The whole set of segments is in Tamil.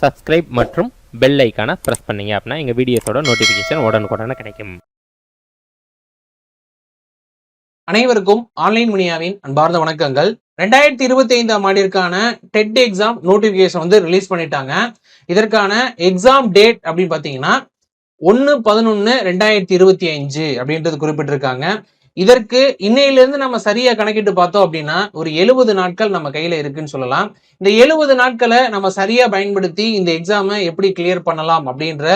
சப்ஸ்கிரைப் மற்றும் பெல் ஐக்கானை ப்ரெஸ் பண்ணீங்க அப்படின்னா எங்கள் வீடியோஸோட நோட்டிஃபிகேஷன் உடனுக்குடனே கிடைக்கும். அனைவருக்கும் ஆன்லைன் முனியாவின் அன்பார்ந்த வணக்கங்கள். ரெண்டாயிரத்தி இருபத்தி ஐந்தாம் ஆண்டிற்கான டெட் எக்ஸாம் நோட்டிபிகேஷன் வந்து ரிலீஸ் பண்ணிட்டாங்க. இதற்கான எக்ஸாம் டேட் அப்படின்னு பார்த்தீங்கன்னா ஒன்று பதினொன்று ரெண்டாயிரத்தி இருபத்தி அஞ்சு அப்படின்றது குறிப்பிட்டிருக்காங்க. இதற்கு இன்னையிலிருந்து நம்ம சரியா கணக்கிட்டு பார்த்தோம் அப்படின்னா ஒரு எழுபது நாட்கள் நம்ம கையில இருக்குன்னு சொல்லலாம். இந்த எழுபது நாட்களை நம்ம சரியா பயன்படுத்தி இந்த எக்ஸாமை எப்படி கிளியர் பண்ணலாம் அப்படின்ற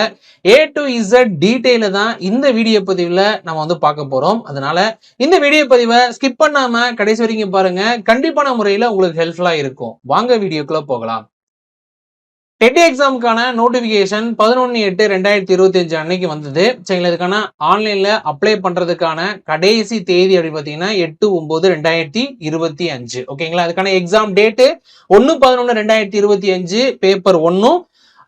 ஏ டு இசட் டீட்டெயில தான் இந்த வீடியோ பதிவுல நம்ம வந்து பார்க்க போறோம். அதனால இந்த வீடியோ பதிவை ஸ்கிப் பண்ணாம கடைசி வரைக்கும் பாருங்க. கண்டிப்பான முறையில் உங்களுக்கு ஹெல்ப்ஃபுல்லா இருக்கும். வாங்க வீடியோக்குள்ள போகலாம். டெட் எக்ஸாமுக்கான நோட்டிஃபிகேஷன் பதினொன்று எட்டு ரெண்டாயிரத்தி இருபத்தி அஞ்சு அன்னைக்கு வந்தது. சரிங்களா இதுக்கான ஆன்லைனில் அப்ளை பண்ணுறதுக்கான கடைசி தேதி அப்படின்னு பார்த்தீங்கன்னா எட்டு ஒம்பது ரெண்டாயிரத்தி இருபத்தி அஞ்சு. ஓகேங்களா அதுக்கான எக்ஸாம் டேட்டு ஒன்று பதினொன்று ரெண்டாயிரத்தி இருபத்தி அஞ்சு பேப்பர் ஒன்றும்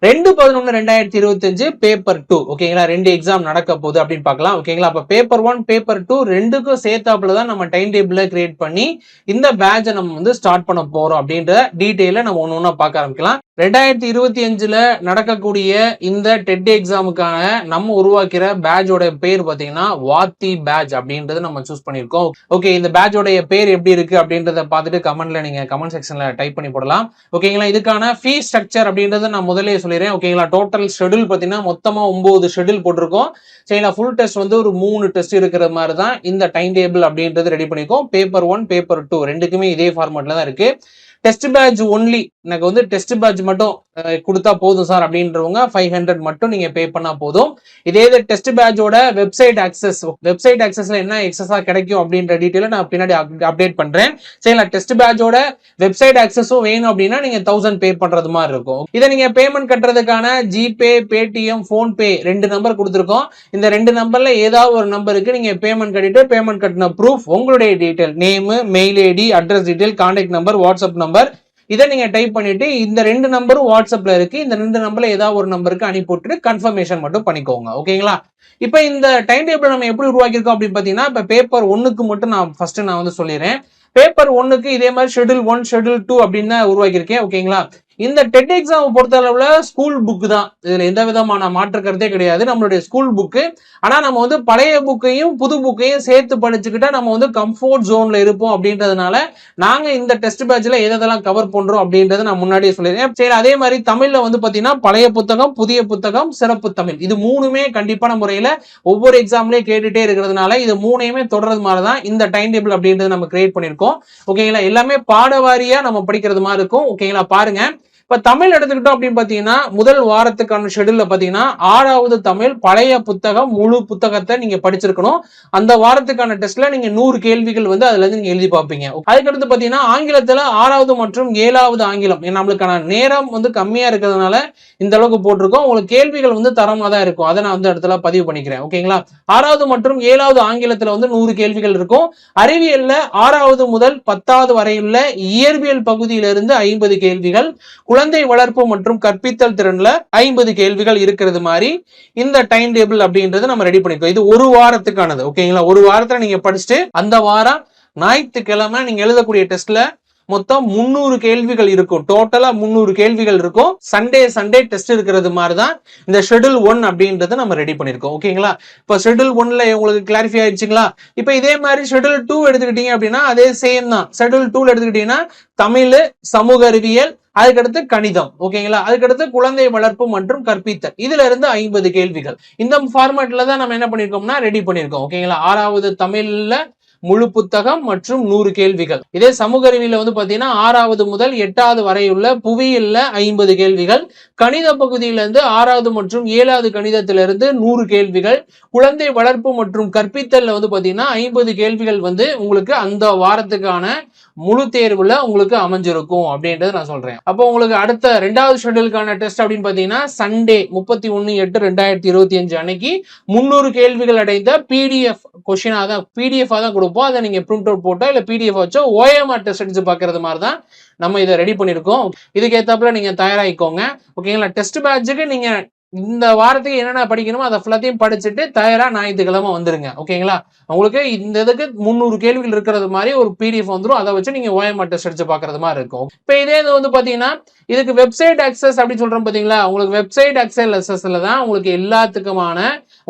ரெண்டு பதினொன்று ரெண்டாயிரத்தி இருபத்தஞ்சு பேப்பர் டூ ஓகேங்களா ரெண்டு எக்ஸாம் நடக்க போகுது அப்படின்னு பார்க்கலாம். ஓகேங்களா அப்போ பேப்பர் ஒன் பேப்பர் டூ ரெண்டுக்கும் சேர்த்தாப்புல தான் நம்ம டைம் டேபிளில் கிரியேட் பண்ணி இந்த பேட்சை நம்ம வந்து ஸ்டார்ட் பண்ண போகிறோம் அப்படின்ற டீட்டெயிலை நம்ம ஒன்று ஒன்றா பார்க்க ஆரம்பிக்கலாம். ரெண்டாயிரத்தி இருபத்தி அஞ்சுல நடக்கக்கூடிய இந்த டெட் எக்ஸாமுக்கான நம்ம உருவாக்கிற பேட்சோட பேர் பார்த்தீங்கன்னா வாத்தி பேட்ச் அப்படின்றத நம்ம சூஸ் பண்ணியிருக்கோம். ஓகே இந்த பேட்சோடைய பேர் எப்படி இருக்கு அப்படின்றத பார்த்துட்டு கமெண்ட்ல நீங்க கமெண்ட் செக்ஷன்ல டைப் பண்ணி போடலாம். ஓகேங்களா இதுக்கான ஃபீஸ் ஸ்ட்ரக்சர் அப்படின்றத நான் முதலே சொல்லிடுறேன். ஓகேங்களா டோட்டல் ஷெடியூல் பார்த்தீங்கன்னா மொத்தமாக ஒன்பது ஷெடியூல் போட்டிருக்கோம். சரிங்களா ஃபுல் டெஸ்ட் வந்து ஒரு மூணு டெஸ்ட் இருக்கிற மாதிரி தான் இந்த டைம் டேபிள் அப்படின்றது ரெடி பண்ணியிருக்கோம். பேப்பர் ஒன் பேப்பர் டூ ரெண்டுக்குமே இதே ஃபார்மேட்ல தான் இருக்கு. டெஸ்ட் பேட்ச் ஒன்லி எனக்கு வந்து டெஸ்ட் பேட்ச் மட்டும் கொடுத்தா போதும் சார் அப்படின்றவங்க ஃபைவ் ஹண்ட்ரட் மட்டும் நீங்க பே பண்ணா போதும். இதே இது டெஸ்ட் பேட்சோட வெப்சைட் ஆக்சஸ் வெப்சைட் ஆக்சஸ்ல என்ன எக்ஸஸா கிடைக்கும் அப்படின்ற டீட்டெயில நான் பின்னாடி அப்டேட் பண்றேன். சரிங்களா டெஸ்ட் பேட்சோட வெப்சைட் ஆக்சஸும் வேணும் அப்படின்னா நீங்க தௌசண்ட் பே பண்றது மாதிரி இருக்கும். இதை நீங்க பேமெண்ட் கட்டுறதுக்கான ஜிபே பேடிஎம் ஃபோன்பே ரெண்டு நம்பர் கொடுத்துருக்கோம். இந்த ரெண்டு நம்பர்ல ஏதாவது ஒரு நம்பருக்கு நீங்க பேமெண்ட் கட்டிட்டு பேமெண்ட் கட்டின ப்ரூஃப் உங்களுடைய detail name mail ID address detail contact number WhatsApp number இதை நீங்க டைப் பண்ணிட்டு இந்த ரெண்டு நம்பரும் வாட்ஸ்அப்ல இருக்கு. இந்த ரெண்டு நம்பர்ல ஏதாவது ஒரு நம்பருக்கு அனுப்பிவிட்டு கன்ஃபர்மேஷன் மட்டும் பண்ணிக்கோங்க. ஓகேங்களா இப்போ இந்த டைம் டேபிள் நம்ம எப்படி உருவாக்கியிருக்கோம் அப்படின்னு பார்த்தீங்கன்னா இப்போ பேப்பர் ஒன்னுக்கு மட்டும் நான் ஃபர்ஸ்ட் நான் வந்து சொல்லிடுறேன். பேப்பர் ஒன்னுக்கு இதே மாதிரி ஷெடியூல் ஒன் ஷெட்யூல் டூ அப்படின்னு உருவாக்கியிருக்கேன். ஓகேங்களா இந்த டெட் எக்ஸாம் பொறுத்த அளவுல ஸ்கூல் புக்கு தான். இதுல எந்த விதமான மாற்று கருத்தே கிடையாது. நம்மளுடைய ஸ்கூல் புக்கு ஆனா நம்ம வந்து பழைய புக்கையும் புது புக்கையும் சேர்த்து படிச்சுக்கிட்டா நம்ம வந்து கம்ஃபோர்ட் ஜோன்ல இருப்போம் அப்படின்றதுனால நாங்க இந்த டெஸ்ட் பேட்ச்ல எதெல்லாம் கவர் பண்றோம் அப்படின்றத நான் முன்னாடியே சொல்லியிருக்கேன் சரி அதே மாதிரி தமிழ்ல வந்து பாத்தீங்கன்னா பழைய புத்தகம் புதிய புத்தகம் சிறப்பு தமிழ். இது மூணுமே கண்டிப்பான முறையில ஒவ்வொரு எக்ஸாம்லயும் கேட்டுட்டே இருக்கிறதுனால இது மூணையுமே தொடர்றது மாதிரி தான் இந்த டைம் டேபிள் அப்படின்றது நம்ம கிரியேட் பண்ணிருக்கோம் ஓகேங்களா? எல்லாமே பாடவாரியாக நம்ம படிக்கிறது மாதிரி இருக்கும் ஓகேங்களா? பாருங்க. இப்ப தமிழ் எடுத்துக்கிட்டோம் அப்படின்னு பாத்தீங்கன்னா முதல் வாரத்துக்கான ஷெடியூல்ல பாத்தீங்கன்னா ஆறாவது தமிழ் பழைய புத்தகம் முழு புத்தகத்தை நீங்க படிச்சிருக்கணும். அந்த வாரத்துக்கான டெஸ்ட்ல நீங்க நூறு கேள்விகள் வந்து அதுல இருந்து நீங்க எழுதி பார்ப்பீங்க. அதுக்கடுத்து பாத்தீங்கன்னா ஆங்கிலத்துல ஆறாவது மற்றும் ஏழாவது ஆங்கிலம். நம்மளுக்கான நேரம் வந்து கம்மியா இருக்கிறதுனால இந்த அளவுக்கு போட்டிருக்கோம். உங்களுக்கு கேள்விகள் வந்து தரமா தான் இருக்கும். அதை நான் வந்து இடத்துல பதிவு பண்ணிக்கிறேன். ஓகேங்களா? ஆறாவது மற்றும் ஏழாவது ஆங்கிலத்துல வந்து நூறு கேள்விகள் இருக்கும். அறிவியல்ல ஆறாவது முதல் பத்தாவது வரையுள்ள இயற்பியல் பகுதியிலிருந்து ஐம்பது கேள்விகள். குழந்தை வளர்ப்பு மற்றும் கற்பித்தல் திறன்ல ஐம்பது கேள்விகள் இருக்கிறது மாதிரி இந்த டைம் டேபிள் அப்படின்றது நம்ம ரெடி பண்ணிக்கோ. இது ஒரு வாரத்துக்கானது ஓகேங்களா ஒரு வாரத்துல நீங்க படிச்சுட்டு அந்த வாரம் ஞாயிற்றுக்கிழமை நீங்க எழுதக்கூடிய டெஸ்ட்ல மொத்தம் முந்நூறு கேள்விகள் இருக்கும். டோட்டலா முந்நூறு கேள்விகள் இருக்கும். சண்டே சண்டே டெஸ்ட் இருக்கிறது மாதிரி தான் இந்த ஷெடியூல் ஒன் அப்படின்றத நம்ம ரெடி பண்ணிருக்கோம் ஓகேங்களா இப்போ ஷெடியூல் ஒன்ல உங்களுக்கு கிளாரிஃபை ஆயிடுச்சுங்களா? இப்போ இதே மாதிரி ஷெடியூல் டூ எடுத்துக்கிட்டீங்க அப்படின்னா அதே சேம் தான். ஷெடியூல் டூல எடுத்துக்கிட்டீங்கன்னா தமிழ் சமூக அறிவியல் அதுக்கடுத்து கணிதம். ஓகேங்களா அதுக்கடுத்து குழந்தை வளர்ப்பு மற்றும் கற்பித்தல். இதுல இருந்து ஐம்பது கேள்விகள். இந்த ஃபார்மேட்ல தான் நம்ம என்ன பண்ணிருக்கோம்னா ரெடி பண்ணிருக்கோம் ஓகேங்களா ஆறாவது தமிழ்ல முழு புத்தகம் மற்றும் நூறு கேள்விகள். இதே சமூக அறிவியல வந்து பாத்தீங்கன்னா ஆறாவது முதல் எட்டாவது வரையுள்ள புவியியல்ல ஐம்பது கேள்விகள் கணித பகுதியிலிருந்து ஆறாவது மற்றும் ஏழாவது கணிதத்திலிருந்து நூறு கேள்விகள் குழந்தை வளர்ப்பு மற்றும் கற்பித்தல்ல வந்து பாத்தீங்கன்னா ஐம்பது கேள்விகள் வந்து உங்களுக்கு அந்த வாரத்துக்கான முழு தேர்வுல உங்களுக்கு அமைஞ்சிருக்கும் அப்படின்றத நான் சொல்றேன். அப்போ உங்களுக்கு அடுத்த ரெண்டாவது ஷெட்யூலுக்கான டெஸ்ட் அப்படின்னு பாத்தீங்கன்னா சண்டே முப்பத்தி ஒன்னு எட்டு ரெண்டாயிரத்தி இருபத்தி அஞ்சு அன்னைக்கு முந்நூறு கேள்விகள் அடைந்த பிடிஎஃப் கொஸ்டினாக தான் பிடிஎஃப் தான் கொடுப்போம் அதை நீங்க பிரிண்ட் அவுட் போட்டோ இல்லை பிடிஎஃப் வச்சோ ஓஎம்ஆர் டெஸ்ட் அடிச்சு பார்க்கறது மாதிரி தான் நம்ம இதை ரெடி பண்ணியிருக்கோம். இதுக்கு ஏத்தாப்புல நீங்க தயாராகிக்கோங்க. ஓகேங்களா டெஸ்ட் பேட்சுக்கு நீங்க இந்த வாரத்துக்கு என்னென்ன படிக்கணுமோ அதை ஃபுல்லாத்தையும் படிச்சுட்டு தயாரா ஞாயிற்றுக்கிழமை வந்துருங்க. ஓகேங்களா உங்களுக்கு இந்த இதுக்கு முந்நூறு கேள்விகள் இருக்கிறது மாதிரி ஒரு பிடிஎஃப் வந்துடும் அதை வச்சு நீங்க ஓஎம்ஆர் டெஸ்ட் அடிச்சு பாக்குறது மாதிரி இருக்கும். இப்போ இதே இது வந்து பாத்தீங்கன்னா இதுக்கு வெப்சைட் அக்சஸ் அப்படின்னு சொல்றோம் பார்த்தீங்களா உங்களுக்கு வெப்சைட் அக்சஸ் லெசஸில் தான் உங்களுக்கு எல்லாத்துக்குமான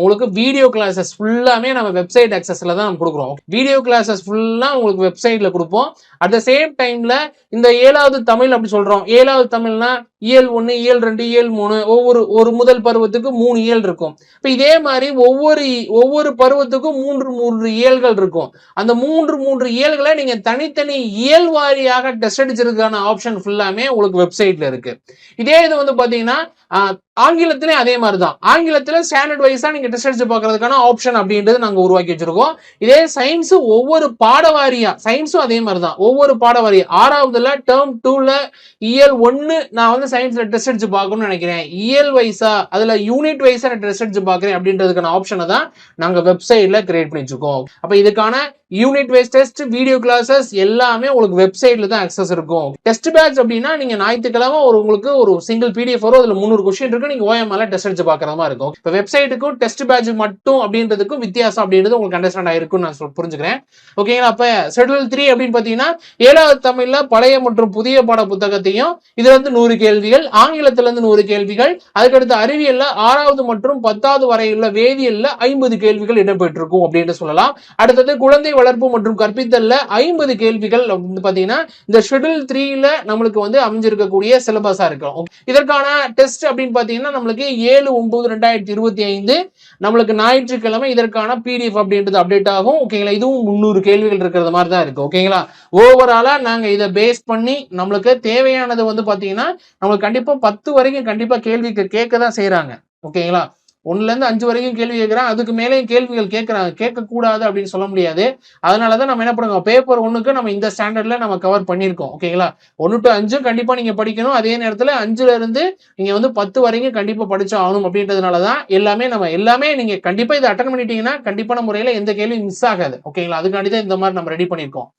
உங்களுக்கு வீடியோ கிளாஸஸ் ஃபுல்லாமே நம்ம வெப்சைட் அக்சஸில் தான் நம்ம கொடுக்குறோம். வீடியோ கிளாஸஸ் ஃபுல்லாக உங்களுக்கு வெப்சைட்டில் கொடுப்போம். அட் த சேம் டைமில் இந்த ஏழாவது தமிழ் அப்படி சொல்கிறோம் ஏழாவது தமிழ்னா இயல் ஒன்று இயல் ரெண்டு இயல் மூணு ஒவ்வொரு ஒரு முதல் பருவத்துக்கு மூணு இயல் இருக்கும். இப்போ இதே மாதிரி ஒவ்வொரு ஒவ்வொரு பருவத்துக்கும் மூன்று மூன்று இயல்கள் இருக்கும். அந்த மூன்று மூன்று இயல்களை நீங்கள் தனித்தனி இயல் வாரியாக டெஸ்ட் அடிச்சிருக்கான ஆப்ஷன் ஃபுல்லாமே உங்களுக்கு வெப்சைட்ல இருக்கு. இதே இது வந்து பாத்தீங்கன்னா ஆஹ், ஆங்கிலத்திலே அதே மாதிரி தான் ஆங்கிலத்துல ஸ்டாண்டர்ட் வைஸா நீங்கள் டெஸ்ட் அடிச்சு பார்க்கறதுக்கான ஆப்ஷன் அப்படின்றது நாங்கள் உருவாக்கி வச்சிருக்கோம். இதே சயின்ஸும் ஒவ்வொரு பாடவாரியா சயின்ஸும் அதே மாதிரி தான் ஒவ்வொரு பாடவாரியா ஆறாவதுல டேர்ம் டூவில் இயல் ஒன்னு நான் வந்து சயின்ஸில் டெஸ்ட் அடிச்சு பார்க்கணும்னு நினைக்கிறேன். இயல் வைஸா அதில் யூனிட் வைஸாக நான் டெஸ்ட் அடிச்சு பார்க்குறேன் அப்படின்றதுக்கான ஆப்ஷனை தான் நாங்கள் வெப்சைட்டில் கிரியேட் பண்ணி வச்சிருக்கோம் அப்போ இதுக்கான unit wise test video classes எல்லாமே உங்களுக்கு வெப்சைட்ல தான் அக்சஸ் இருக்கும். டெஸ்ட் பேட்ச் அப்படின்னா நீங்க ஞாயிற்றுக்கிழமை ஒரு உங்களுக்கு ஒரு சிங்கிள் பிடிஎஃப் வரும் அதுல முந்நூறு கொஸ்டின் இருக்கு நீங்க ஓஎம்ஆல டெஸ்ட் அடிச்சு பாக்குற மாதிரி இருக்கும். இப்போ வெப்சைட்டுக்கும் டெஸ்ட் பேட்ச் மட்டும் அப்படின்றதுக்கும் வித்தியாசம் அப்படின்றது உங்களுக்கு அண்டர்ஸ்டாண்ட் ஆயிருக்கும் நான் புரிஞ்சுக்கிறேன். ஓகேங்களா அப்ப ஷெட்யூல் த்ரீ அப்படின்னு பாத்தீங்கன்னா ஏழாவது தமிழ்ல பழைய மற்றும் புதிய பாட புத்தகத்தையும் இதுல இருந்து நூறு கேள்விகள் ஆங்கிலத்துல இருந்து நூறு கேள்விகள் அதுக்கடுத்து அறிவியல்ல ஆறாவது மற்றும் பத்தாவது வரையுள்ள வேதியியல்ல ஐம்பது கேள்விகள் இடம்பெற்றிருக்கும் அப்படின்னு சொல்லலாம். அடுத்தது குழந்தை வளர்ப்பு மற்றும் கற்பித்தல்ல ஐம்பது கேள்விகள் வந்து பாத்தீங்கன்னா இந்த ஷெட்யூல் த்ரீல நம்மளுக்கு வந்து அமைஞ்சிருக்கக்கூடிய சிலபஸா இருக்கும். இதற்கான டெஸ்ட் அப்படின்னு பாத்தீங்கன்னா நம்மளுக்கு ஏழு ஒன்பது ரெண்டாயிரத்தி இருபத்தி ஐந்து நம்மளுக்கு ஞாயிற்றுக்கிழமை இதற்கான பிடிஎஃப் அப்படின்றது அப்டேட் ஆகும். ஓகேங்களா இதுவும் முந்நூறு கேள்விகள் இருக்கிறது மாதிரி தான் இருக்கு. ஓகேங்களா ஓவராலா நாங்க இதை பேஸ் பண்ணி நம்மளுக்கு தேவையானது வந்து பாத்தீங்கன்னா நம்மளுக்கு கண்டிப்பா பத்து வரைக்கும் கண்டிப்பா கேள்விக்கு கேட்க தான் செய்யறாங்க ஓகேங்களா ஒன்னுலேருந்து அஞ்சு வரைக்கும் கேள்வி கேட்குறான் அதுக்கு மேலேயும் கேள்விகள் கேட்குறாங்க கேட்கக்கூடாது அப்படின்னு சொல்ல முடியாது. அதனால தான் நம்ம என்ன பண்ணுவோம்? பேப்பர் ஒன்றுக்கு நம்ம இந்த ஸ்டாண்டர்டில் நம்ம கவர் பண்ணியிருக்கோம். ஓகேங்களா ஒன்னு டு அஞ்சும் கண்டிப்பாக நீங்கள் படிக்கணும். அதே நேரத்தில் அஞ்சுலேருந்து நீங்கள் வந்து பத்து வரைக்கும் கண்டிப்பாக படித்தோம் ஆகணும் அப்படின்றதுனாலதான் எல்லாமே நம்ம எல்லாமே நீங்கள் கண்டிப்பாக இதை அட்டன் பண்ணிட்டீங்கன்னா கண்டிப்பான முறையில் எந்த கேள்வியும் மிஸ் ஆகாது. ஓகேங்களா அதுக்காண்டி தான் இந்த மாதிரி நம்ம ரெடி பண்ணியிருக்கோம்.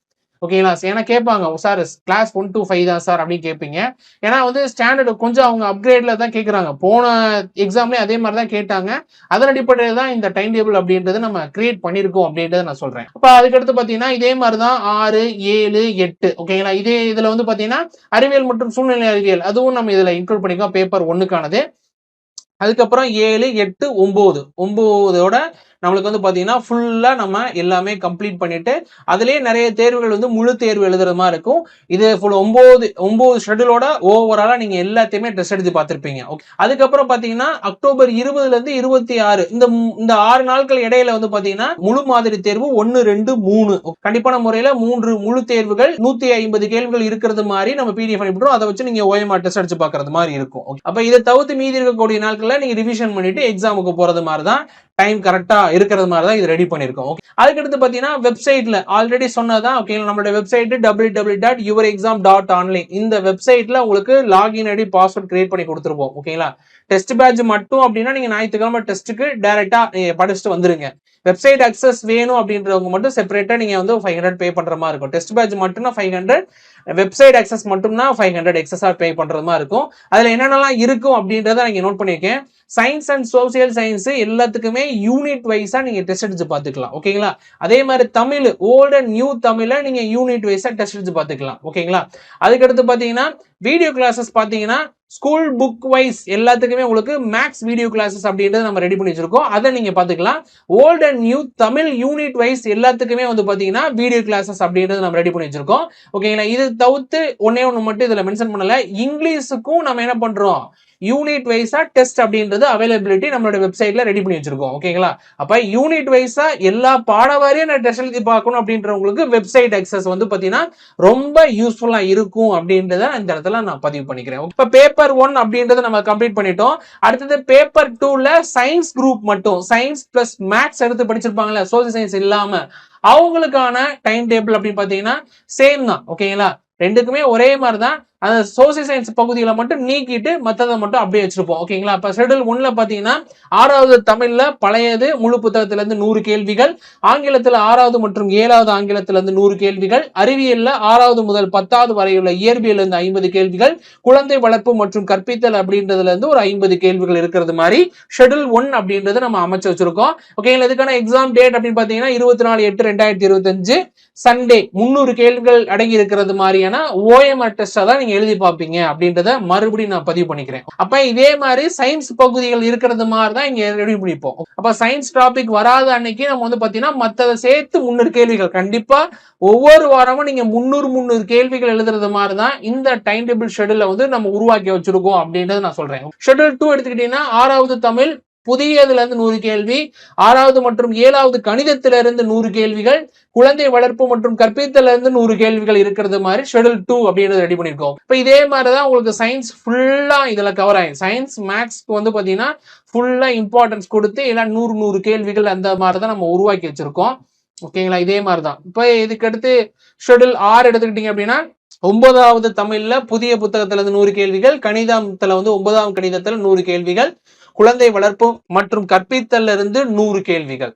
ஓகேங்களா? ஏன்னா கேட்பாங்க sir class one two five தான் சார் அப்படின்னு கேட்பீங்க. ஏன்னா வந்து ஸ்டாண்டர்ட் கொஞ்சம் அவங்க அப்கிரேட்ல தான் கேட்குறாங்க. போன எக்ஸாம்லேயே அதே மாதிரி தான் கேட்டாங்க. அதன் அடிப்படையில் தான் இந்த டைம் டேபிள் அப்படின்றது நம்ம கிரியேட் பண்ணியிருக்கோம் அப்படின்றத நான் சொல்றேன். அப்போ அதுக்கடுத்து பார்த்தீங்கன்னா இதே மாதிரி தான் ஆறு ஏழு எட்டு ஓகேங்களா? இதே இதில் வந்து பார்த்தீங்கன்னா அறிவியல் மற்றும் சூழ்நிலை அறிவியல் அதுவும் நம்ம இதில் இன்க்ளூட் பண்ணிக்கோ பேப்பர் ஒன்றுக்கானது அதுக்கப்புறம் ஏழு எட்டு ஒம்பது. ஒம்போதோட நம்மளுக்கு வந்து பார்த்தீங்கன்னா ஃபுல்லாக நம்ம எல்லாமே கம்ப்ளீட் பண்ணிட்டு அதுலேயே நிறைய தேர்வுகள் வந்து முழு தேர்வு எழுதுற மாதிரி இருக்கும். இது ஃபுல் ஒம்பது ஒம்பது ஷெடியூலோட ஓவராலாக நீங்கள் எல்லாத்தையுமே ட்ரெஸ் எடுத்து பார்த்துருப்பீங்க. ஓகே அதுக்கப்புறம் பார்த்தீங்கன்னா அக்டோபர் இருபதுலேருந்து இருபத்தி ஆறு இந்த இந்த ஆறு நாட்கள் இடையில வந்து பார்த்தீங்கன்னா முழு மாதிரி தேர்வு ஒன்று ரெண்டு மூணு. கண்டிப்பான முறையில் மூன்று முழு தேர்வுகள் நூற்றி ஐம்பது கேள்விகள் இருக்கிறது மாதிரி நம்ம பிடிஎஃப் அனுப்பிடுறோம் அதை வச்சு நீங்கள் ஓஎம்ஆர் டெஸ்ட் அடிச்சு பார்க்குறது மாதிரி இருக்கும். அப்போ இதை தவிர்த்து மீதி இருக்கக்கூடிய நாட்களில் நீங்கள் ரிவிஷன் பண்ணிட்டு எக்ஸாமுக்கு போகிறது மாதிரி தான் டைம் கரெக்டா இருக்கிறது மாதிரி தான் இது ரெடி பண்ணிருக்கோம் ஓகே அதுக்கடுத்து பாத்தீங்கன்னா வெப்சைட்ல ஆல்ரெடி சொன்னதான் ஓகே நம்மளோட website W W dot your exam dot online இந்த வெப்சைட்ல உங்களுக்கு லாகின் ஐடி பாஸ்வேர்ட் கிரியேட் பண்ணி கொடுத்துருப்போம் ஓகேங்களா டெஸ்ட் பேட்ச் மட்டும் அப்படின்னா நீங்க ஞாயிற்றுக்கிழமை டெஸ்ட்டுக்கு டைரக்டா படிச்சுட்டு வந்துருங்க. வெப்சைட் அக்சஸ் வேணும் அப்படின்றவங்க மட்டும் செப்பரேட்டா நீங்க வந்து ஃபைவ் ஹண்ட்ரட் பே பண்ற மாதிரி இருக்கும். டெஸ்ட் பேட்ச் மட்டும்னா ஃபைவ் ஹண்ட்ரட் வெப்சைட் அக்சஸ் மட்டும்னா ஃபைவ் ஹண்ட்ரட் எக்ஸஸாக பே பண்ணுறது மாதிரி இருக்கும். அதில் என்னென்னலாம் இருக்கும் அப்படின்றத நீங்க நோட் பண்ணியிருக்கேன். சயின்ஸ் அண்ட் சோசியல் சயின்ஸ் எல்லாத்துக்குமே யூனிட் வைஸாக நீங்கள் டெஸ்ட் எடுத்து பார்த்துக்கலாம். ஓகேங்களா அதே மாதிரி தமிழ் ஓல்டு அண்ட் நியூ தமிழை நீங்கள் யூனிட் வைஸாக டெஸ்ட் எடுத்து பார்த்துக்கலாம். ஓகேங்களா அதுக்கடுத்து பார்த்தீங்கன்னா வீடியோ கிளாஸஸ் பார்த்தீங்கன்னா ஸ்கூல் புக் வைஸ் எல்லாத்துக்குமே உங்களுக்கு மேக்ஸ் வீடியோ கிளாஸஸ் அப்படின்றது நம்ம ரெடி பண்ணி வச்சிருக்கோம். அதை நீங்க பாத்துக்கலாம் old and new Tamil unit wise எல்லாத்துக்குமே வந்து பாத்தீங்கன்னா வீடியோ கிளாஸஸ் அப்படின்றது நம்ம ரெடி பண்ணி வச்சிருக்கோம். ஓகேங்களா இது தவிர்த்து ஒன்னே ஒன்று மட்டும் இதில் மென்ஷன் பண்ணல. இங்கிலீஷுக்கும் நம்ம என்ன பண்றோம்? யூனிட் வைஸா டெஸ்ட் அப்படின்றது அவைலபிலிட்டி நம்மளோட வெப்சைட்ல ரெடி பண்ணி வச்சிருக்கோம். ஓகேங்களா அப்ப யூனிட் வைஸா எல்லா பாடவாரியும் நான் டெஸ்ட் எழுதி பார்க்கணும் அப்படின்றவங்களுக்கு வெப்சைட் அக்சஸ் வந்து பாத்தீங்கன்னா ரொம்ப யூஸ்ஃபுல்லா இருக்கும் அப்படின்றத இந்த இடத்துல நான் பதிவு பண்ணிக்கிறேன். இப்ப பேப்பர் ஒன் அப்படின்றத நம்ம கம்ப்ளீட் பண்ணிட்டோம். அடுத்தது பேப்பர் டூல சயின்ஸ் குரூப் மட்டும் சயின்ஸ் பிளஸ் மேக்ஸ் எடுத்து படிச்சிருப்பாங்கல்ல சோசியல் சயின்ஸ் இல்லாம அவங்களுக்கான டைம் டேபிள் அப்படின்னு பாத்தீங்கன்னா சேம் தான். ஓகேங்களா ரெண்டுக்குமே ஒரே மாதிரி தான் அந்த சோசியல் சயின்ஸ் பகுதிகளை மட்டும் நீக்கிட்டு மற்றதை மட்டும் அப்படியே வச்சிருப்போம். ஓகேங்களா அப்ப ஷெடியூல் ஒன்ல பாத்தீங்கன்னா ஆறாவது தமிழ்ல பழையது முழு புத்தகத்துல இருந்து நூறு கேள்விகள் ஆங்கிலத்துல ஆறாவது மற்றும் ஏழாவது ஆங்கிலத்துல இருந்து நூறு கேள்விகள் அறிவியல்ல ஆறாவது முதல் பத்தாவது வரையுள்ள இயற்பியல் இருந்து ஐம்பது கேள்விகள் குழந்தை வளர்ப்பு மற்றும் கற்பித்தல் அப்படின்றதுல இருந்து ஒரு ஐம்பது கேள்விகள் இருக்கிறது மாதிரி ஷெடியூல் ஒன் அப்படின்றது நம்ம அமைச்சு வச்சிருக்கோம். ஓகேங்களா இதுக்கான எக்ஸாம் டேட் அப்படின்னு பாத்தீங்கன்னா இருபத்தி நாலு எட்டு ரெண்டாயிரத்தி இருபத்தஞ்சு சண்டே முந்நூறு கேள்விகள் அடங்கி இருக்கிறது மாதிரியான ஓஎம்ஆர் டெஸ்டா தான் நீங்க எழுதி பார்ப்பீங்க அப்படின்றத மறுபடியும் நான் பதிவு பண்ணிக்கிறேன். அப்ப இதே மாதிரி சயின்ஸ் பகுதிகள் இருக்கிறது மாதிரி தான் இங்க ரெடி பண்ணிப்போம். அப்ப சயின்ஸ் டாபிக் வராத அன்னைக்கு நம்ம வந்து பாத்தீங்கன்னா மத்ததை சேர்த்து முன்னூறு கேள்விகள். கண்டிப்பா ஒவ்வொரு வாரமும் நீங்க முன்னூறு முன்னூறு கேள்விகள் எழுதுறது மாதிரி தான் இந்த டைம் டேபிள் ஷெடியூல வந்து நம்ம உருவாக்கி வச்சிருக்கோம் அப்படின்றத நான் சொல்றேன். ஷெடியூல் டூ எடுத்துக்கிட்டீங்கன்னா ஆறாவது தமிழ் புதியதுல இருந்து நூறு கேள்வி ஆறாவது மற்றும் ஏழாவது கணிதத்திலிருந்து நூறு கேள்விகள் குழந்தை வளர்ப்பு மற்றும் கற்பித்தல இருந்து நூறு கேள்விகள் இருக்கிறது மாதிரி ஷெடியூல் டூ அப்படின்றது ரெடி பண்ணிருக்கோம் இப்போ இதே மாதிரிதான் உங்களுக்கு சயின்ஸ் ஃபுல்லா இதுல கவர் ஆகும். சயின்ஸ் மேக்ஸ்க்கு வந்து பாத்தீங்கன்னா ஃபுல்லா இம்பார்ட்டன்ஸ் கொடுத்து எல்லாம் நூறு நூறு கேள்விகள் அந்த மாதிரி தான் நம்ம உருவாக்கி வச்சிருக்கோம். ஓகேங்களா? இதே மாதிரி தான் இப்போ இதுக்கு அடுத்து ஷெடியூல் ஆறு எடுத்துக்கிட்டீங்க அப்படின்னா ஒன்பதாவது தமிழ்ல புதிய புத்தகத்துல இருந்து நூறு கேள்விகள் கணிதத்துல வந்து ஒன்பதாம் கணிதத்துல நூறு கேள்விகள் குழந்தை வளர்ப்பு மற்றும் கற்பித்தல்ல இருந்து நூறு கேள்விகள்.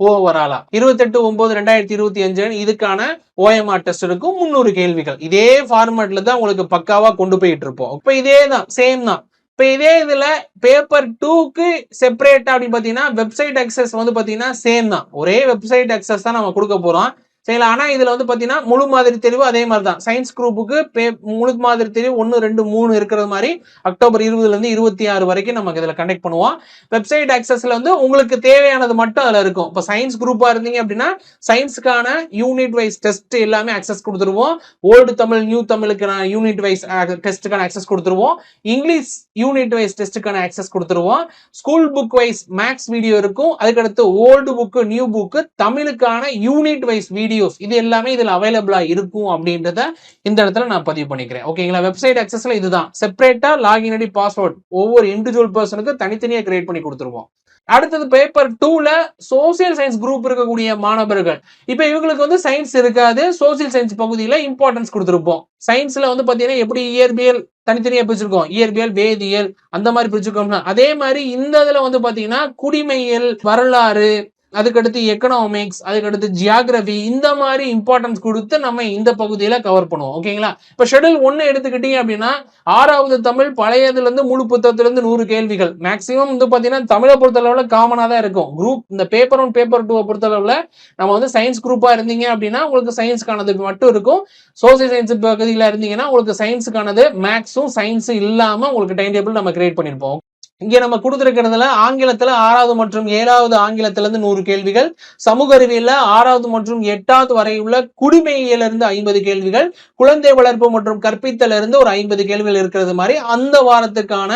ஓவராலா இருபத்தெட்டு ஒன்பது ரெண்டாயிரத்தி இருபத்தி அஞ்சு இதுக்கான ஓஎம்ஆர் டெஸ்ட் இருக்கும் முந்நூறு கேள்விகள். இதே ஃபார்மேட்ல தான் உங்களுக்கு பக்காவா கொண்டு போயிட்டு இருப்போம். இப்ப இதே தான் சேம் தான். இப்ப இதே இதுல பேப்பர் டூக்கு செப்பரேட்டா அப்படின்னு பாத்தீங்கன்னா வெப்சைட் அக்சஸ் வந்து பாத்தீங்கன்னா சேம் தான். ஒரே வெப்சைட் அக்சஸ் தான் நம்ம கொடுக்க போறோம். சரிங்களா? ஆனால் இதில் வந்து பார்த்தீங்கன்னா முழு மாதிரி தெரிவு அதே மாதிரி தான் சயின்ஸ் குரூப்புக்கு பே முழு மாதிரி தெரிவு ஒன்று ரெண்டு மூணு இருக்கிறது மாதிரி அக்டோபர் இருபதுலேருந்து இருபத்தி ஆறு வரைக்கும் நமக்கு இதில் கண்டக்ட் பண்ணுவோம். வெப்சைட் ஆக்சஸில் வந்து உங்களுக்கு தேவையானது மட்டும் அதில் இருக்கும். இப்போ சயின்ஸ் குரூப்பாக இருந்தீங்க அப்படின்னா சயின்ஸுக்கான யூனிட் வைஸ் டெஸ்ட் எல்லாமே ஆக்சஸ் கொடுத்துருவோம். ஓல்டு தமிழ் நியூ தமிழுக்கான யூனிட் வைஸ் டெஸ்ட்டுக்கான அக்சஸ் கொடுத்துருவோம். இங்கிலீஷ் யூனிட் வைஸ் டெஸ்ட்டுக்கான ஆக்சஸ் கொடுத்துருவோம். School book wise maths video இருக்கும். அதுக்கடுத்து ஓல்டு புக்கு நியூ புக்கு தமிழுக்கான யூனிட் வைஸ் வீடியோ வீடியோஸ் இது எல்லாமே இதில் அவைலபிளா இருக்கும் அப்படின்றத இந்த இடத்துல நான் பதிவு பண்ணிக்கிறேன். ஓகேங்களா வெப்சைட் அக்சஸில் இதுதான். செப்பரேட்டாக லாகின் ஐடி பாஸ்வேர்ட் ஒவ்வொரு இண்டிவிஜுவல் பர்சனுக்கு தனித்தனியாக கிரியேட் பண்ணி கொடுத்துருவோம். அடுத்தது பேப்பர் டூல சோசியல் சயின்ஸ் குரூப் இருக்கக்கூடிய மாணவர்கள். இப்ப இவங்களுக்கு வந்து சயின்ஸ் இருக்காது. சோசியல் சயின்ஸ் பகுதியில இம்பார்ட்டன்ஸ் கொடுத்துருப்போம். சயின்ஸ்ல வந்து பாத்தீங்கன்னா எப்படி இயற்பியல் தனித்தனியா பிரிச்சிருக்கோம். இயற்பியல் வேதியியல் அந்த மாதிரி பிரிச்சிருக்கோம்னா அதே மாதிரி இந்த இதுல வந்து பாத்தீங்கன்னா குடிமையியல் வரலாறு அதுக்கடுத்து எக்கனாமிக்ஸ் அதுக்கடுத்து ஜியாகிரபி இந்த மாதிரி இம்பார்ட்டன்ஸ் கொடுத்து நம்ம இந்த பகுதியில் கவர் பண்ணுவோம். ஓகேங்களா இப்போ ஷெடியூல் ஒன்று எடுத்துக்கிட்டீங்க அப்படின்னா ஆறாவது தமிழ் பழையதுலேருந்து முழு புத்தகத்துலேருந்து நூறு கேள்விகள். மேக்ஸிமம் வந்து பார்த்தீங்கன்னா தமிழை பொறுத்தளவில் காமனாக தான் இருக்கும். குரூப் இந்த பேப்பர் ஒன் பேப்பர் டூவை பொறுத்தளவில் நம்ம வந்து சயின்ஸ் குரூப்பாக இருந்தீங்க அப்படின்னா உங்களுக்கு சயின்ஸ்க்கானது மட்டும் இருக்கும். சோசியல் சயின்ஸ் பகுதியில் இருந்தீங்கன்னா உங்களுக்கு சயின்ஸுக்கானது மேக்ஸும் சயின்ஸும் இல்லாமல் உங்களுக்கு டைம் டேபிள் நம்ம கிரியேட் பண்ணிருப்போம். இங்க நம்ம கொடுத்துருக்கிறதுல ஆங்கிலத்துல ஆறாவது மற்றும் ஏழாவது ஆங்கிலத்துல இருந்து நூறு கேள்விகள். சமூக அறிவியல்ல ஆறாவது மற்றும் எட்டாவது வரையுள்ள குடிமையில இருந்து ஐம்பது கேள்விகள். குழந்தை வளர்ப்பு மற்றும் கற்பித்தல இருந்து ஒரு ஐம்பது கேள்விகள் இருக்கிறது மாதிரி அந்த வாரத்துக்கான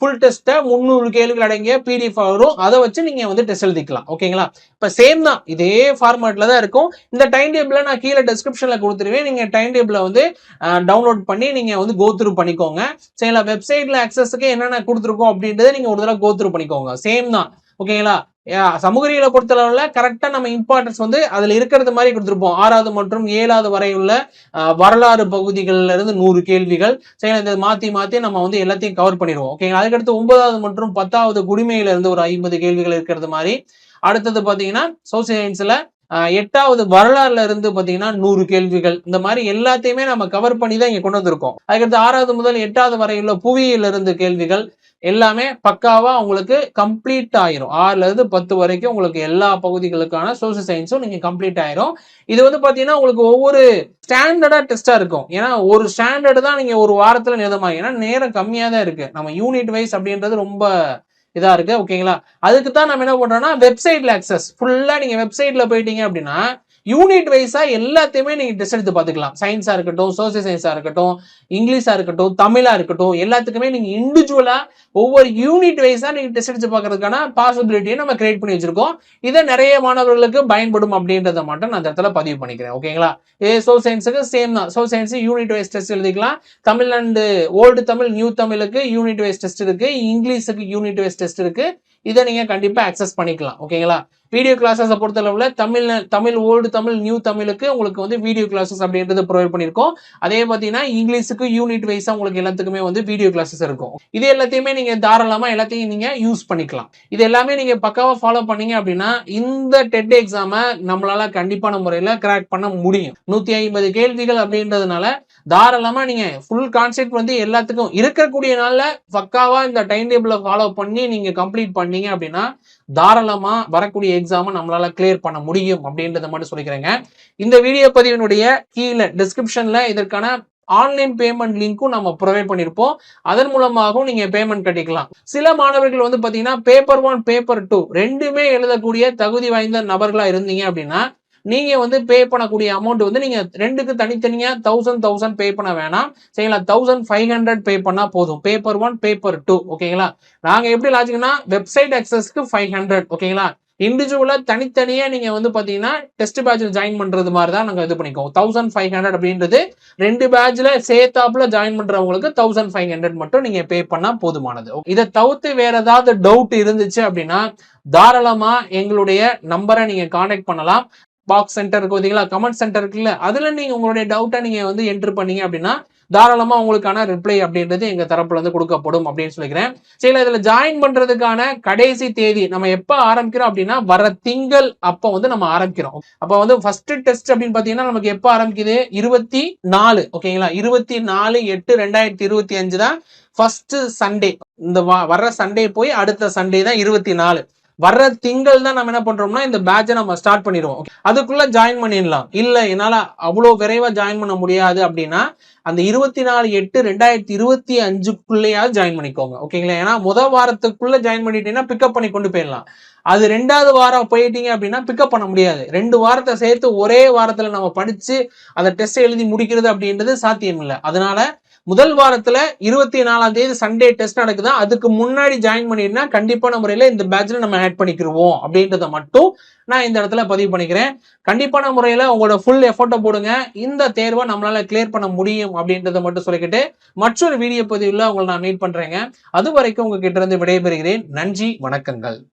ஃபுல் டெஸ்ட்டை முந்நூறு கேள்விகள் அடங்கிய பிடிஎஃப் வரும். அதை வச்சு நீங்கள் வந்து டெஸ்ட் எழுதிக்கலாம். ஓகேங்களா இப்போ சேம் தான். இதே ஃபார்மேட்டில் தான் இருக்கும். இந்த டைம் டேபிளை நான் கீழே டிஸ்கிரிப்ஷன்ல கொடுத்துருவேன் நீங்கள் டைம் டேபிளை வந்து டவுன்லோட் பண்ணி நீங்கள் வந்து கோத்ரூ பண்ணிக்கோங்க. சரிங்களா? வெப்சைட்டில் அக்சஸுக்கு என்னென்ன கொடுத்துருக்கோம் அப்படின்றத நீங்கள் ஒரு தடவை கோத்ரூ பண்ணிக்கோங்க. சேம் தான். ஓகேங்களா சமூகரியலை பொறுத்தளவுல கரெக்டா நம்ம இம்பார்ட்டன்ஸ் வந்து அதுல இருக்கிறது மாதிரி கொடுத்துருப்போம். ஆறாவது மற்றும் ஏழாவது வரை உள்ள வரலாறு பகுதிகளில் இருந்து நூறு கேள்விகள். சரி இதை மாத்தி மாத்தி நம்ம வந்து எல்லாத்தையும் கவர் பண்ணிடுவோம். ஓகேங்களா அதுக்கடுத்து ஒன்பதாவது மற்றும் பத்தாவது குடிமையில இருந்து ஒரு ஐம்பது கேள்விகள் இருக்கிறது மாதிரி. அடுத்தது பாத்தீங்கன்னா சோசியல் சயின்ஸ்ல எட்டாவது வரலாறுல இருந்து பாத்தீங்கன்னா நூறு கேள்விகள். இந்த மாதிரி எல்லாத்தையுமே நம்ம கவர் பண்ணி தான் இங்க கொண்டு வந்திருக்கோம். அதுக்கடுத்து ஆறாவது முதல் எட்டாவது வரையுள்ள புவியில இருந்து கேள்விகள். எல்லாமே பக்காவா உங்களுக்கு கம்ப்ளீட் ஆயிரும். ஆறுல இருந்து பத்து வரைக்கும் உங்களுக்கு எல்லா பகுதிகளுக்கான சோசியல் சயின்ஸும் நீங்க கம்ப்ளீட் ஆயிரும். இது வந்து பாத்தீங்கன்னா உங்களுக்கு ஒவ்வொரு ஸ்டாண்டர்டா டெஸ்டா இருக்கும். ஏன்னா ஒரு ஸ்டாண்டர்டு தான் நீங்க ஒரு வாரத்துல நிதமாக ஏன்னா நேரம் கம்மியா தான் இருக்கு. நம்ம யூனிட் வைஸ் அப்படின்றது ரொம்ப இதா இருக்கு ஓகேங்களா அதுக்கு தான் நம்ம என்ன பண்றோம்னா வெப்சைட்ல அக்சஸ் ஃபுல்லா நீங்க வெப்சைட்ல போயிட்டீங்க அப்படின்னா யூனிட் வைஸாக எல்லாத்தையுமே நீங்கள் டெஸ்ட் எடுத்து பார்த்துக்கலாம். சயின்ஸாக இருக்கட்டும் சோசியல் சயின்ஸாக இருக்கட்டும் இங்கிலீஷாக இருக்கட்டும் தமிழாக இருக்கட்டும் எல்லாத்துக்குமே நீங்கள் இண்டிவிஜுவலாக ஒவ்வொரு யூனிட் வைஸாக நீங்கள் டெஸ்ட் எடுத்து பார்க்கறதுக்கான பாசிபிலிட்டியை நம்ம கிரியேட் பண்ணி வச்சிருக்கோம். இதை நிறைய மாணவர்களுக்கு பயன்படும் அப்படின்றத மட்டும் நான் அந்த இடத்துல பதிவு பண்ணிக்கிறேன். ஓகேங்களா ஏ சோசியல் சயின்ஸுக்கு சேம் தான். Social science unit wise test எழுதிக்கலாம். Tamil and old Tamil new தமிழுக்கு யூனிட் வைஸ் டெஸ்ட் இருக்குது இங்கிலீஷுக்கு யூனிட் வைஸ் டெஸ்ட் இருக்குது இதை நீங்கள் கண்டிப்பாக அக்சஸ் பண்ணிக்கலாம் ஓகேங்களா வீடியோ கிளாஸஸை பொறுத்தளவில் தமிழ் தமிழ் ஓல்டு தமிழ் நியூ தமிழுக்கு உங்களுக்கு வந்து வீடியோ கிளாஸஸ் அப்படின்றது ப்ரொவைட் பண்ணியிருக்கோம். அதே பார்த்தீங்கன்னா இங்கிலீஷுக்கு யூனிட் வைஸாக உங்களுக்கு எல்லாத்துக்குமே வந்து வீடியோ கிளாஸஸ் இருக்கும். இது எல்லாத்தையுமே நீங்கள் தாராளமாக எல்லாத்தையும் நீங்கள் யூஸ் பண்ணிக்கலாம். இது எல்லாமே நீங்கள் பக்காவாக ஃபாலோ பண்ணீங்க அப்படின்னா இந்த டெட் எக்ஸாமை நம்மளால் கண்டிப்பான முறையில் கிராக் பண்ண முடியும். நூற்றி ஐம்பது கேள்விகள் அப்படின்றதுனால தாராளமா நீங்க ஃபுல் கான்செப்ட் வந்து எல்லாத்துக்கும் இருக்கக்கூடிய நாள்ல பக்காவா இந்த டைம் டேபிள ஃபாலோ பண்ணி நீங்க கம்ப்ளீட் பண்ணீங்க அப்படின்னா தாராளமா வரக்கூடிய எக்ஸாமை நம்மளால கிளியர் பண்ண முடியும் அப்படின்றத மட்டும் சொல்லிக்கிறேங்க. இந்த வீடியோ பதிவினுடைய கீழே டிஸ்கிரிப்ஷன்ல இதற்கான ஆன்லைன் பேமெண்ட் லிங்க்கும் நம்ம ப்ரொவைட் பண்ணியிருப்போம் அதன் மூலமாகவும் நீங்கள் பேமெண்ட் கட்டிக்கலாம். சில மாணவர்கள் வந்து பார்த்தீங்கன்னா பேப்பர் ஒன் பேப்பர் டூ ரெண்டுமே எழுதக்கூடிய தகுதி வாய்ந்த நபர்களாக இருந்தீங்க அப்படின்னா நீங்க வந்து பே பண்ணக்கூடிய அமௌண்ட் வந்து நீங்க ரெண்டுக்கு தனித்தனியா தௌசண்ட் தௌசண்ட் பே பண்ண வேணாம். சரிங்களா? தௌசண்ட் ஃபைவ் ஹண்ட்ரட் பே பண்ணா போதும். பேப்பர் ஒன் பேப்பர் டூ ஓகேங்களா? நாங்க எப்படி லாஜிக்னா வெப்சைட் அக்சஸ்க்கு ஃபைவ் ஹண்ட்ரட் ஓகேங்களா? இண்டிவிஜுவலா தனித்தனியா நீங்க வந்து பாத்தீங்கன்னா டெஸ்ட் பேட்ச்ல ஜாயின் பண்றது மாதிரி தான் நாங்க இது பண்ணிக்கோம் தௌசண்ட் ஃபைவ் ஹண்ட்ரட் அப்படின்றது ரெண்டு பேட்ச்ல சேர்த்தாப்புல ஜாயின் பண்றவங்களுக்கு தௌசண்ட் ஃபைவ் ஹண்ட்ரட் மட்டும் நீங்க பே பண்ணா போதுமானது. இதை தவிர்த்து வேற ஏதாவது டவுட் இருந்துச்சு அப்படின்னா தாராளமா எங்களுடைய நம்பரை நீங்க காண்டாக்ட் பண்ணலாம். பாக்ஸ் சென்டர் இருக்கு பார்த்தீங்களா கமெண்ட் சென்டர் இருக்குல்ல அதுல நீங்க உங்களுடைய டவுட்டை நீங்கள் வந்து என்ட்ரு பண்ணீங்க அப்படின்னா தாராளமா உங்களுக்கான ரிப்ளை அப்படின்றது எங்கள் தரப்புலேருந்து கொடுக்கப்படும் அப்படின்னு சொல்லிக்கிறேன். சரி இதில் ஜாயின் பண்றதுக்கான கடைசி தேதி நம்ம எப்போ ஆரம்பிக்கிறோம் அப்படின்னா வர திங்கள் அப்போ வந்து நம்ம ஆரம்பிக்கிறோம். அப்போ வந்து ஃபர்ஸ்ட் டெஸ்ட் அப்படின்னு பார்த்தீங்கன்னா நமக்கு எப்போ ஆரம்பிக்குது? இருபத்தி நாலு ஓகேங்களா? இருபத்தி நாலு எட்டு ரெண்டாயிரத்தி இருபத்தி அஞ்சு தான் ஃபர்ஸ்ட் சண்டே இந்த வ- வர்ற சண்டே போய் அடுத்த சண்டே தான் இருபத்தி நாலு. வர்ற திங்கள் தான் நம்ம என்ன பண்றோம்னா இந்த பேட்சை நம்ம ஸ்டார்ட் பண்ணிடுவோம். அதுக்குள்ள ஜாயின் பண்ணிடலாம். இல்ல என்னால அவ்வளோ விரைவா ஜாயின் பண்ண முடியாது அப்படின்னா அந்த இருபத்தி நாலு எட்டு ரெண்டாயிரத்தி இருபத்தி அஞ்சுக்குள்ளேயாவது ஜாயின் பண்ணிக்கோங்க. ஓகேங்களா ஏன்னா முத வாரத்துக்குள்ள ஜாயின் பண்ணிட்டீங்கன்னா பிக்கப் பண்ணி கொண்டு போயிடலாம். அது ரெண்டாவது வாரம் போயிட்டீங்க அப்படின்னா பிக்கப் பண்ண முடியாது. ரெண்டு வாரத்தை சேர்த்து ஒரே வாரத்துல நம்ம படிச்சு அந்த டெஸ்ட் எழுதி முடிக்கிறது அப்படின்றது சாத்தியம் இல்லை அதனால முதல் வாரத்துல இருபத்தி நாலாம் தேதி சண்டே டெஸ்ட் நடக்குதா? அதுக்கு முன்னாடி ஜாயின் பண்ணிருந்தா கண்டிப்பான முறையில இந்த பேட்ச்ல நம்ம ஆட் பண்ணிக்கிருவோம் அப்படின்றத மட்டும் நான் இந்த இடத்துல பதிவு பண்ணிக்கிறேன். கண்டிப்பான முறையில உங்களோட ஃபுல் எஃபோர்ட்டை போடுங்க. இந்த தேர்வை நம்மளால கிளியர் பண்ண முடியும் அப்படின்றத மட்டும் சொல்லிக்கிட்டு மற்றொரு வீடியோ பதிவுல உங்களை நான் மீட் பண்றேங்க. அது வரைக்கும் உங்ககிட்ட இருந்து விடைபெறுகிறேன். நன்றி வணக்கங்கள்.